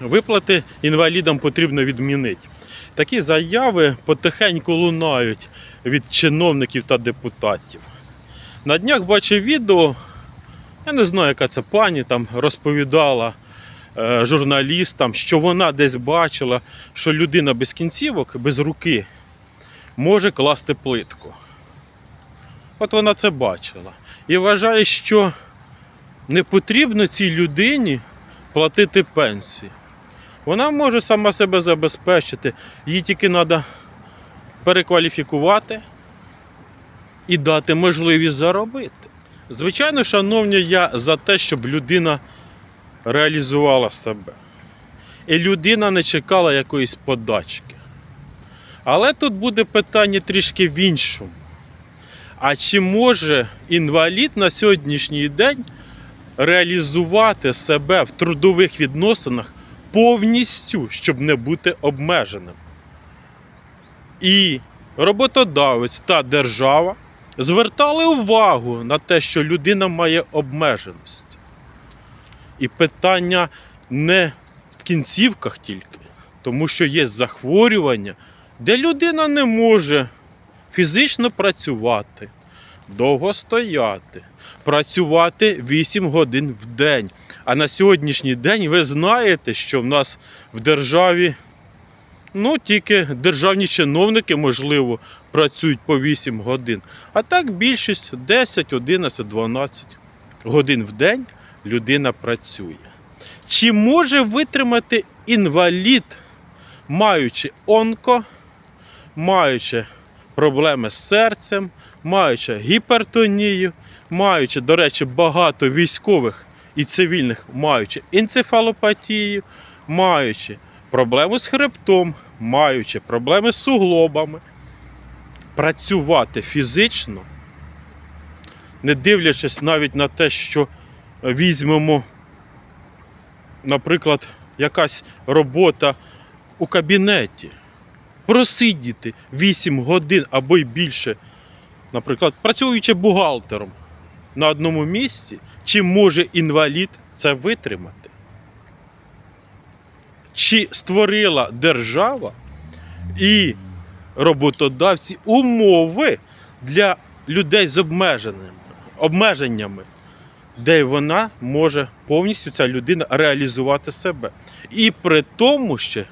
виплати інвалідам потрібно відмінити. Такі заяви потихеньку лунають від чиновників та депутатів. На днях бачив відео, я не знаю, яка це пані там розповідала е, журналістам, що вона десь бачила, що людина без кінцівок, без руки може класти плитку. От вона це бачила. І вважає, що не потрібно цій людині платити пенсії. Вона може сама себе забезпечити, їй тільки треба перекваліфікувати і дати можливість заробити. Звичайно, шановні, я за те, щоб людина реалізувала себе. І людина не чекала якоїсь подачки. Але тут буде питання трішки в іншому. А чи може інвалід на сьогоднішній день реалізувати себе в трудових відносинах повністю, щоб не бути обмеженим? І роботодавець та держава звертали увагу на те, що людина має обмеженість. І питання не в кінцівках тільки, тому що є захворювання, де людина не може фізично працювати, довго стояти, працювати 8 годин в день. А на сьогоднішній день ви знаєте, що в нас в державі ну, тільки державні чиновники, можливо, працюють по 8 годин. А так більшість 10, 11, 12 годин в день людина працює. Чи може витримати інвалід, маючи онко, маючи проблеми з серцем, маючи гіпертонію, маючи, до речі, багато військових і цивільних, маючи енцефалопатію, маючи проблеми з хребтом, маючи проблеми з суглобами, працювати фізично, не дивлячись навіть на те, що візьмемо, наприклад, якась робота у кабінеті. Просидіти 8 годин або й більше, наприклад, працюючи бухгалтером на одному місці, чи може інвалід це витримати? Чи створила держава і роботодавці умови для людей з обмеженими, обмеженнями, де вона може повністю ця людина реалізувати себе. І при тому ще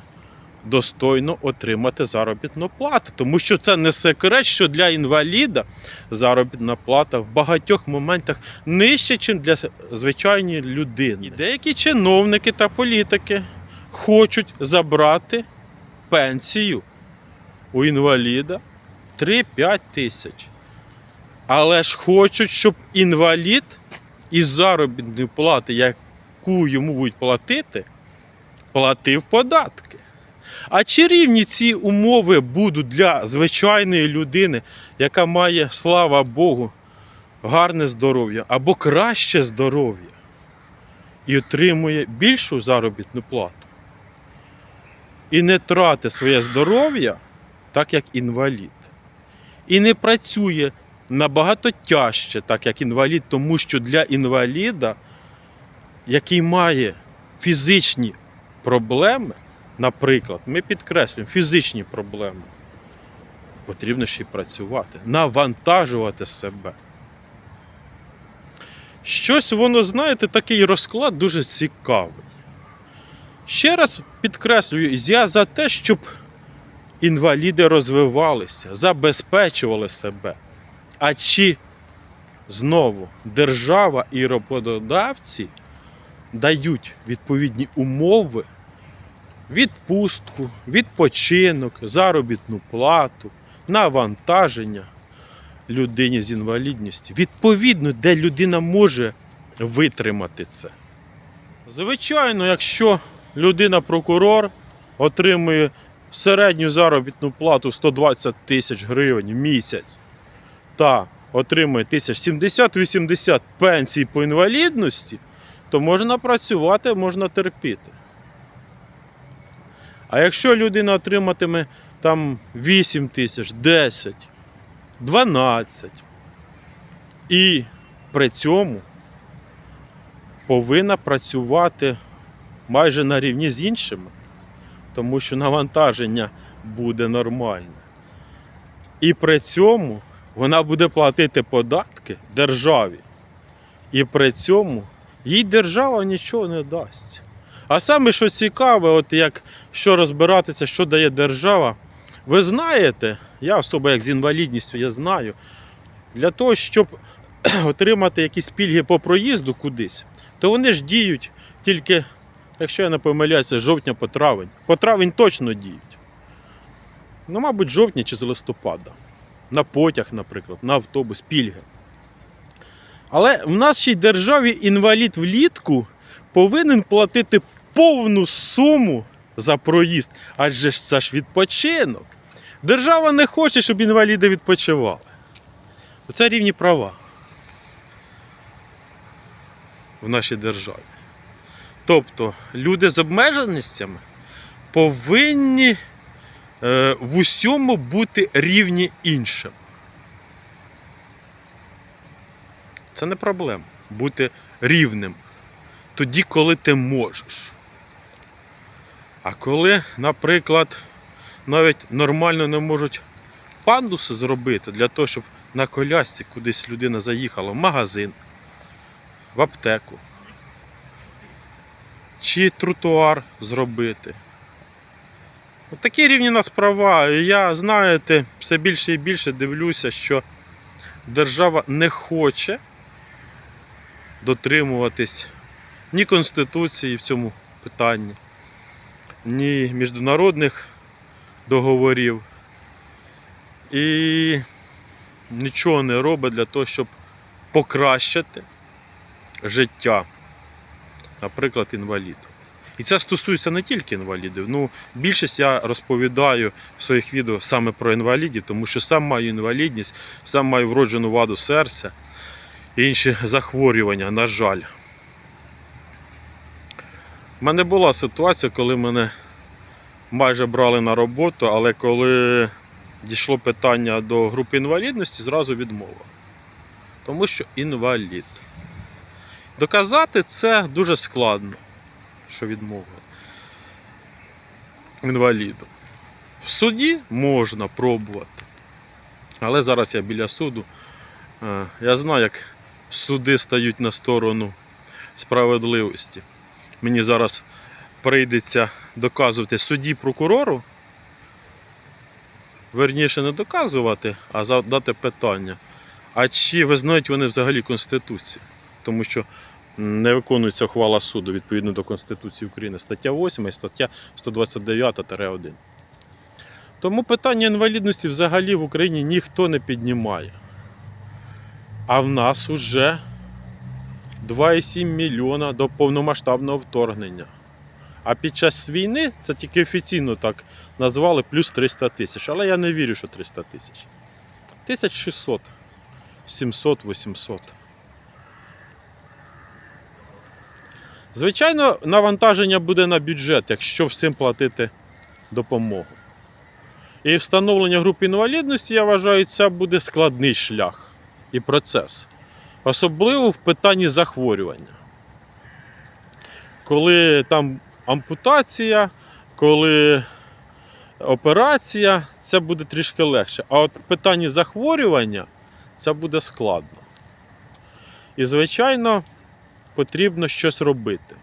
достойно отримати заробітну плату. Тому що це не секрет, що для інваліда заробітна плата в багатьох моментах нижча, ніж для звичайної людини. Деякі чиновники та політики хочуть забрати пенсію у інваліда 3-5 тисяч. Але ж хочуть, щоб інвалід із заробітної плати, яку йому будуть платити, платив податки. А чи рівні ці умови будуть для звичайної людини, яка має, слава Богу, гарне здоров'я або краще здоров'я і отримує більшу заробітну плату? І не тратить своє здоров'я, так як інвалід. І не працює набагато тяжче, так як інвалід, тому що для інваліда, який має фізичні проблеми, Наприклад, ми підкреслюємо фізичні проблеми. Потрібно ще й працювати, навантажувати себе. Щось воно, знаєте, такий розклад дуже цікавий. Ще раз підкреслюю, я за те, щоб інваліди розвивалися, забезпечували себе. А чи знову держава і роботодавці дають відповідні умови відпустку, відпочинок, заробітну плату, навантаження людині з інвалідністю. Відповідно, де людина може витримати це. Звичайно, якщо людина-прокурор отримує середню заробітну плату 120 тисяч гривень в місяць та отримує 1070-80 пенсій по інвалідності, то можна працювати, можна терпіти. А якщо людина отриматиме там 8 тисяч, 10, 12 і при цьому повинна працювати майже на рівні з іншими, тому що навантаження буде нормальне. І при цьому вона буде платити податки державі. І при цьому їй держава нічого не дасть. А саме, що цікаве, от як що розбиратися, що дає держава, ви знаєте, я особа як з інвалідністю, я знаю, для того, щоб отримати якісь пільги по проїзду кудись, то вони ж діють тільки, якщо я не помиляюся, з жовтня по травень. По травень точно діють. Ну, мабуть, жовтня чи з листопада. На потяг, наприклад, на автобус, пільги. Але в нашій державі інвалід влітку повинен платити повну суму за проїзд, адже ж це ж відпочинок. Держава не хоче, щоб інваліди відпочивали. Це рівні права в нашій державі. Тобто люди з обмеженостями повинні е, в усьому бути рівні іншим. Це не проблема бути рівним тоді, коли ти можеш. А коли, наприклад, навіть нормально не можуть пандуси зробити для того, щоб на колясці кудись людина заїхала в магазин, в аптеку, чи тротуар зробити. От такі рівні нас права. Я, знаєте, все більше і більше дивлюся, що держава не хоче дотримуватись ні Конституції в цьому питанні, ні міжнародних договорів. І нічого не робить для того, щоб покращити життя, наприклад, інвалідів. І це стосується не тільки інвалідів. Ну, більшість я розповідаю в своїх відео саме про інвалідів, тому що сам маю інвалідність, сам маю вроджену ваду серця і інші захворювання, на жаль. У мене була ситуація, коли мене майже брали на роботу, але коли дійшло питання до групи інвалідності, зразу відмова. Тому що інвалід. Доказати це дуже складно, що відмова інваліду. В суді можна пробувати. Але зараз я біля суду. Е, Я знаю, як суди стають на сторону справедливості. Мені зараз прийдеться доказувати судді прокурору. Верніше не доказувати, а задати питання. А чи визнають вони взагалі Конституцію? Тому що не виконується ухвала суду відповідно до Конституції України, стаття 8 і стаття 129-1. Тому питання інвалідності взагалі в Україні ніхто не піднімає. А в нас уже 2,7 мільйона до повномасштабного вторгнення. А під час війни це тільки офіційно так назвали плюс 300 тисяч. Але я не вірю, що 300 тисяч. 1600, 700, 800. Звичайно, навантаження буде на бюджет, якщо всім платити допомогу. І встановлення групи інвалідності, я вважаю, це буде складний шлях і процес. Особливо в питанні захворювання. Коли там ампутація, коли операція, це буде трішки легше. А от в питанні захворювання це буде складно. І, звичайно, потрібно щось робити.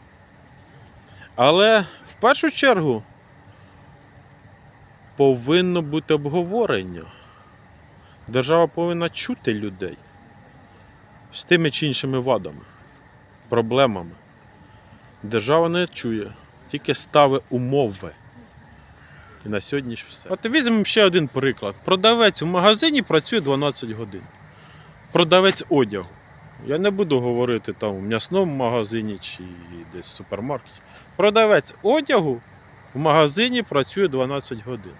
Але в першу чергу повинно бути обговорення. Держава повинна чути людей з тими чи іншими вадами, проблемами. Держава не чує, тільки ставить умови. І на сьогодні ж все. От візьмемо ще один приклад. Продавець в магазині працює 12 годин. Продавець одягу. Я не буду говорити там в м'ясному магазині чи десь в супермаркеті. Продавець одягу в магазині працює 12 годин.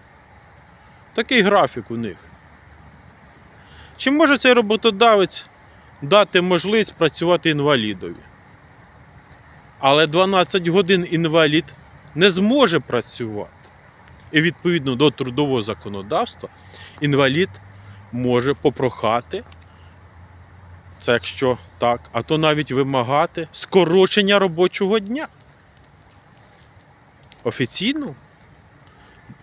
Такий графік у них. Чи може цей роботодавець дати можливість працювати інвалідові? Але 12 годин інвалід не зможе працювати. І відповідно до трудового законодавства інвалід може попрохати, це якщо так, а то навіть вимагати скорочення робочого дня. офіційно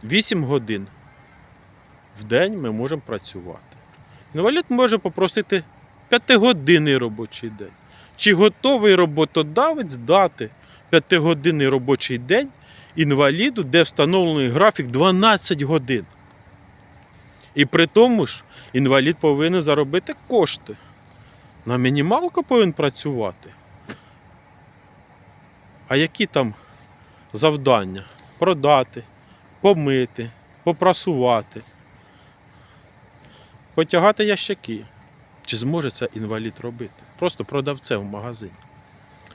8 годин в день ми можемо працювати. Інвалід може попросити 5-годинний робочий день. Чи готовий роботодавець дати 5-годинний робочий день інваліду, де встановлений графік 12 годин? І при тому ж інвалід повинен заробити кошти. На мінімалку повинен працювати. А які там завдання? Продати, помити, попрасувати, потягати ящики. Чи зможе це інвалід робити? Просто продавцем в магазині.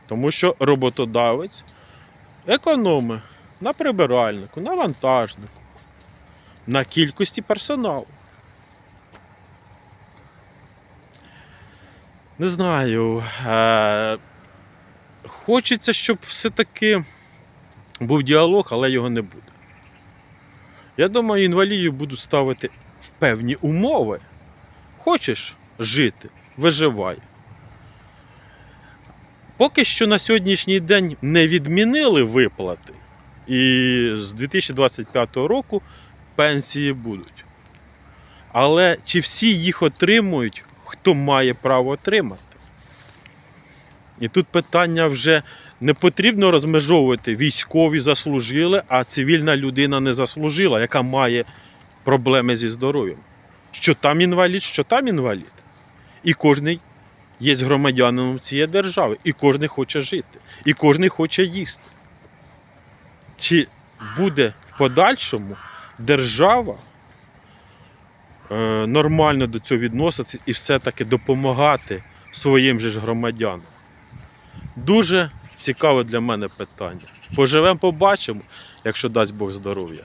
Тому що роботодавець економить на прибиральнику, на вантажнику, на кількості персоналу. Не знаю. Е- хочеться, щоб все-таки був діалог, але його не буде. Я думаю, інвалідів будуть ставити в певні умови. Хочеш жити, виживай. Поки що на сьогоднішній день не відмінили виплати. І з 2025 року пенсії будуть. Але чи всі їх отримують, хто має право отримати? І тут питання вже не потрібно розмежовувати військові заслужили, а цивільна людина не заслужила, яка має проблеми зі здоров'ям. Що там інвалід, що там інвалід. І кожний є громадянином цієї держави, і кожен хоче жити, і кожен хоче їсти. Чи буде в подальшому держава е, нормально до цього відноситися і все-таки допомагати своїм же ж громадянам? Дуже цікаве для мене питання. Поживемо, побачимо, якщо дасть Бог здоров'я.